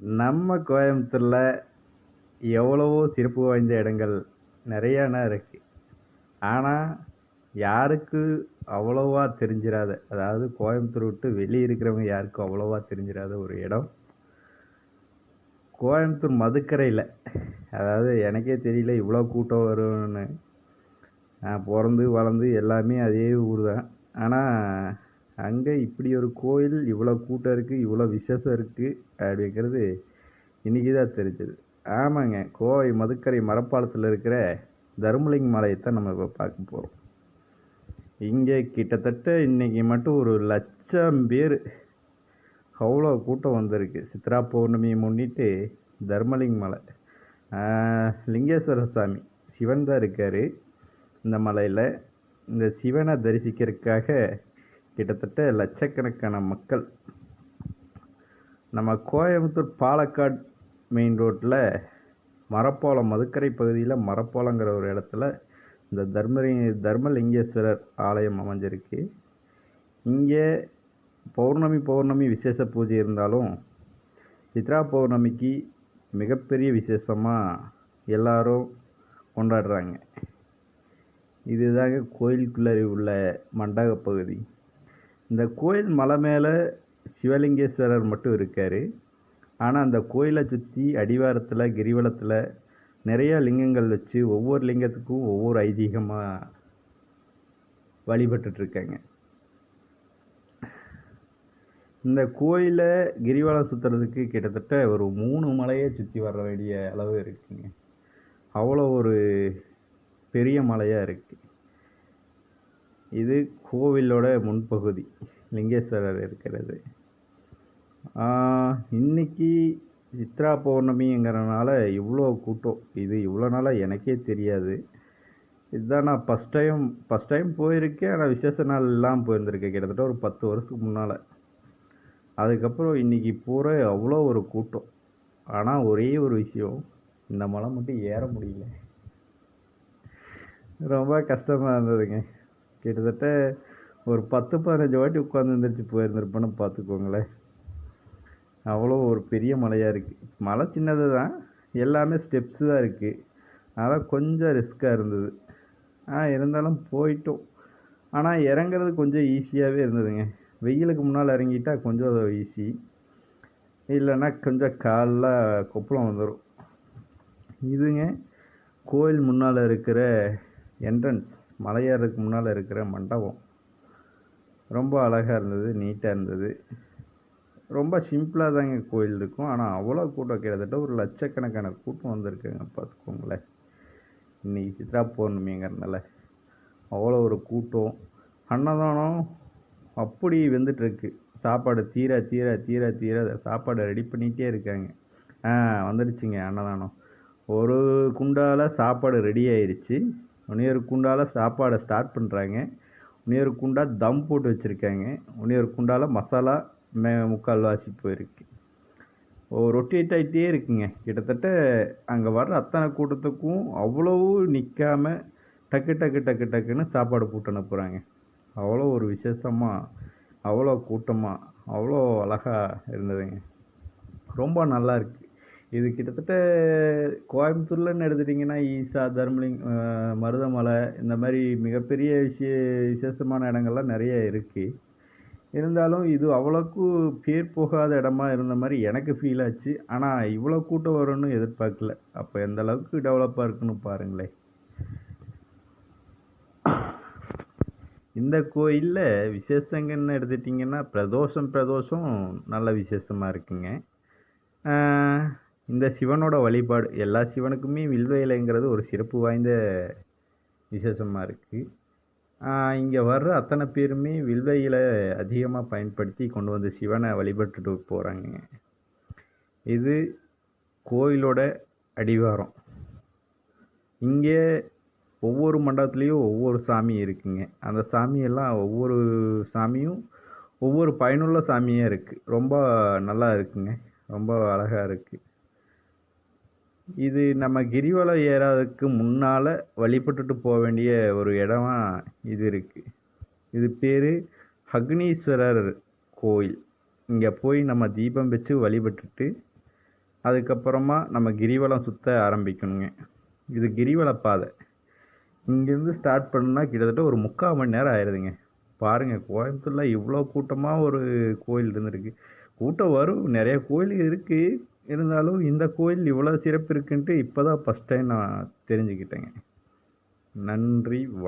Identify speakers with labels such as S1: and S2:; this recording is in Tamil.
S1: நம்ம கோயம்புத்தூரில் எவ்வளவோ சிறப்பு வாய்ந்த இடங்கள் நிறையானா இருக்குது ஆனால் யாருக்கு அவ்வளோவா தெரிஞ்சிடாத அதாவது கோயம்புத்தூர் விட்டு வெளியே இருக்கிறவங்க யாருக்கும் அவ்வளோவா தெரிஞ்சிராத ஒரு இடம் கோயம்புத்தூர் மதுக்கரையில். அதாவது எனக்கே தெரியல இவ்வளோ கூட்டம் வரும்னு. நான் பிறந்து வளர்ந்து எல்லாமே அதே ஊர் தான் ஆனால் அங்கே இப்படி ஒரு கோயில் இவ்வளோ கூட்டம் இருக்குது இவ்வளோ விசேஷம் இருக்குது அப்படிங்கிறது இன்றைக்கி தான் தெரிஞ்சது. ஆமாங்க கோவை மதுக்கரை மரப்பாலத்தில் இருக்கிற தர்மலிங்க மலையை தான் நம்ம இப்போ பார்க்க போகிறோம் இங்கே கிட்டத்தட்ட இன்றைக்கி மட்டும் ஒரு லட்சம் பேர் அவ்வளோ கூட்டம் வந்திருக்கு. சித்ரா பௌர்ணமியை முன்னிட்டு தர்மலிங்க மலை. லிங்கேஸ்வர சாமி சிவன் தான் இருக்கார் இந்த மலையில். இந்த சிவனை தரிசிக்கிறதுக்காக கிட்டத்தட்ட லட்சக்கணக்கான மக்கள். நம்ம கோயம்புத்தூர் பாலக்காடு மெயின் ரோட்டில் மரப்பாலம் மதுக்கரை பகுதியில் மரப்பாலங்கிற ஒரு இடத்துல இந்த தர்மரி தர்மலிங்கேஸ்வரர் ஆலயம் அமைஞ்சிருக்கு. இங்கே பௌர்ணமி பௌர்ணமி விசேஷ பூஜை இருந்தாலும் சித்ரா பௌர்ணமிக்கு மிகப்பெரிய விசேஷமாக எல்லாரும் கொண்டாடுறாங்க. இதுதாங்க கோயிலுக்குள்ளே உள்ள மண்டப பகுதி. இந்த கோயில் மலை மேலே சிவலிங்கேஸ்வரர் மட்டும் இருக்கார். ஆனால் அந்த கோயிலை சுற்றி அடிவாரத்தில் கிரிவலத்தில் நிறையா லிங்கங்கள் வச்சு ஒவ்வொரு லிங்கத்துக்கும் ஒவ்வொரு ஐதீகமாக வழிபட்டுட்ருக்காங்க. இந்த கோயிலை கிரிவலம் சுற்றுறதுக்கு கிட்டத்தட்ட ஒரு மூணு மலையை சுற்றி வர வேண்டிய அளவு இருக்குங்க. அவ்வளோ ஒரு பெரிய மலையாக இருக்குது இது கோவிலோட முன்பகுதி. லிங்கேஸ்வரர் இருக்கிறது. இன்றைக்கி இன்னைக்கு சித்ரா பௌர்ணமிங்கிறனால இவ்வளோ கூட்டம். இது இவ்வளோ நாளாக எனக்கே தெரியாது. இதுதான் நான் ஃபஸ்ட் டைம் ஃபஸ்ட் டைம் போயிருக்கேன். ஆனால் விசேஷ நாள் எல்லாம் போயிருந்திருக்கேன். கிட்டத்தட்ட ஒரு பத்து வருஷத்துக்கு முன்னால். அதுக்கப்புறம் இன்னைக்கு பூரா அவ்வளோ ஒரு கூட்டம். ஆனால் ஒரே ஒரு விஷயம். இந்த மலை மட்டும் ஏற முடியல. ரொம்ப கஷ்டமாக இருந்ததுங்க. கிட்டத்தட்ட ஒரு பத்து பதினஞ்சு வாட்டி உட்காந்து எழுந்திரிச்சு போயிருந்திருப்பேன்னு பார்த்துக்கோங்களேன். அவ்வளோ ஒரு பெரிய மலையாக இருக்குது மலை சின்னது தான். எல்லாமே ஸ்டெப்ஸு தான் இருக்குது அதான் கொஞ்சம் ரிஸ்க்காக இருந்தது. ஆ இருந்தாலும் போயிட்டோம். ஆனால் இறங்குறது கொஞ்சம் ஈஸியாகவே இருந்ததுங்க. வெயிலுக்கு முன்னால் இறங்கிட்டா கொஞ்சம் ஈஸி இல்லைன்னா கொஞ்சம் காலில் கொப்பளம் வந்துடும் இதுங்க கோயில் முன்னால் இருக்கிற என்ட்ரன்ஸ் மலையாருக்கு முன்னால் இருக்கிற மண்டபம். ரொம்ப அழகாக இருந்தது நீட்டாக இருந்தது. ரொம்ப சிம்பிளாக தாங்க கோயில் இருக்கும். ஆனால் அவ்வளோ கூட்டம் கிட்டத்தட்ட ஒரு லட்சக்கணக்கான கூட்டம் வந்திருக்குங்க பார்த்துக்கோங்களேன். இன்றைக்கி சித்ரா பௌர்ணமிங்கிறதுனால அவ்வளோ ஒரு கூட்டம். அன்னதானம் அப்படி வெந்துட்டுருக்கு. சாப்பாடு தீர தீர தீர தீர சாப்பாடு ரெடி பண்ணிகிட்டே இருக்காங்க. ஆ வந்துடுச்சுங்க அன்னதானம். ஒரு குண்டால் சாப்பாடு ரெடி ஆயிடுச்சு இன்னொரு குண்டால சாப்பாடை ஸ்டார்ட் பண்ணுறாங்க இன்னொரு குண்டா தம் போட்டு வச்சுருக்காங்க. இன்னொரு குண்டால மசாலா மே முக்கால் வாசி போயிருக்கு. ஓ ரொட்டேட் ஆகிட்டே இருக்குங்க. கிட்டத்தட்ட அங்கே வர்ற அத்தனை கூட்டத்துக்கும் அவ்வளவு நிற்காம டக்கு டக்கு டக்கு டக்குன்னு சாப்பாடு போட்டு அனுப்புகிறாங்க அவ்வளோ ஒரு விசேஷமாக அவ்வளோ கூட்டமாக அவ்வளோ அழகாக இருந்ததுங்க. ரொம்ப நல்லா இருக்குது இது கிட்டத்தட்ட கோயம்புத்தூர்லன்னு எடுத்துட்டிங்கன்னா ஈசா தர்மலிங் மருதமலை இந்த மாதிரி மிகப்பெரிய விஷய விசேஷமான இடங்கள்லாம் நிறைய இருக்குது இருந்தாலும் இது அவ்வளோக்கு பேர் போகாத இடமா இருந்த மாதிரி எனக்கு ஃபீல் ஆச்சு. ஆனால் இவ்வளோ கூட்டம் வரும்னு எதிர்பார்க்கல. அப்போ எந்த அளவுக்கு டெவலப்பாக இருக்குன்னு பாருங்களேன். இந்த கோயிலில் விசேஷங்கன்னு எடுத்துட்டிங்கன்னா பிரதோஷம் பிரதோஷம் நல்ல விசேஷமாக இருக்குங்க. இந்த சிவனோட வழிபாடு எல்லா சிவனுக்குமே வில்வ இலைங்கிறது ஒரு சிறப்பு வாய்ந்த விசேஷமாக இருக்குது இங்கே வர்ற அத்தனை பேருமே வில்வ இலை அதிகமாக பயன்படுத்தி கொண்டு வந்து சிவனை வழிபட்டுட்டு போகிறாங்க இது கோயிலோட அடிவாரம். இங்கே ஒவ்வொரு மண்டபத்துலேயும் ஒவ்வொரு சாமி இருக்குங்க. அந்த சாமியெல்லாம் ஒவ்வொரு சாமியும் ஒவ்வொரு பயனுள்ள சாமியாக இருக்குது ரொம்ப நல்லா இருக்குங்க. ரொம்ப அழகாக இருக்குது இது நம்ம கிரிவலம் ஏறாததுக்கு முன்னால் வழிபட்டுட்டு போக வேண்டிய ஒரு இடமா இது இருக்குது இது பேர் அக்னீஸ்வரர் கோயில். இங்கே போய் நம்ம தீபம் வச்சு வழிபட்டுட்டு அதுக்கப்புறமா நம்ம கிரிவலம் சுற்ற ஆரம்பிக்கணுங்க. இது கிரிவல பாதை. இங்கேருந்து ஸ்டார்ட் பண்ணால் கிட்டத்தட்ட ஒரு முக்கால் மணி நேரம் ஆயிடுதுங்க பாருங்கள் கோயம்புத்தூரில் இவ்வளோ கூட்டமாக ஒரு கோயில் இருந்திருக்கு. கூட்டம் வரும். நிறைய கோயில் இருக்குது இருந்தாலும் இந்த கோயில் இவ்வளோ சிறப்பு இருக்குன்ட்டு இப்போ தான் ஃபஸ்ட் டைம் நான் தெரிஞ்சுக்கிட்டேங்க. நன்றி